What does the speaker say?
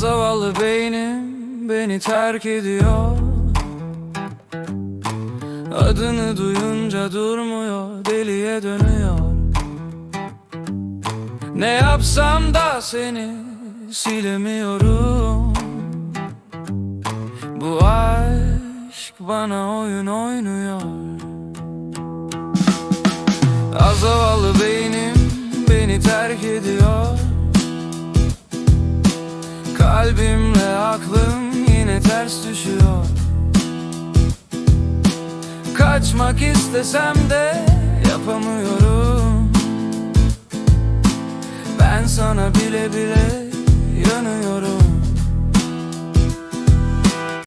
zavallı beynim beni terk ediyor. Adını duyunca durmuyor deliye dönüyor. Ne yapsam da seni silemiyorum. Bu aşk bana oyun oynuyor. Az Kalbimle aklım yine ters düşüyor. Kaçmak istesem de yapamıyorum. Ben sana bile bile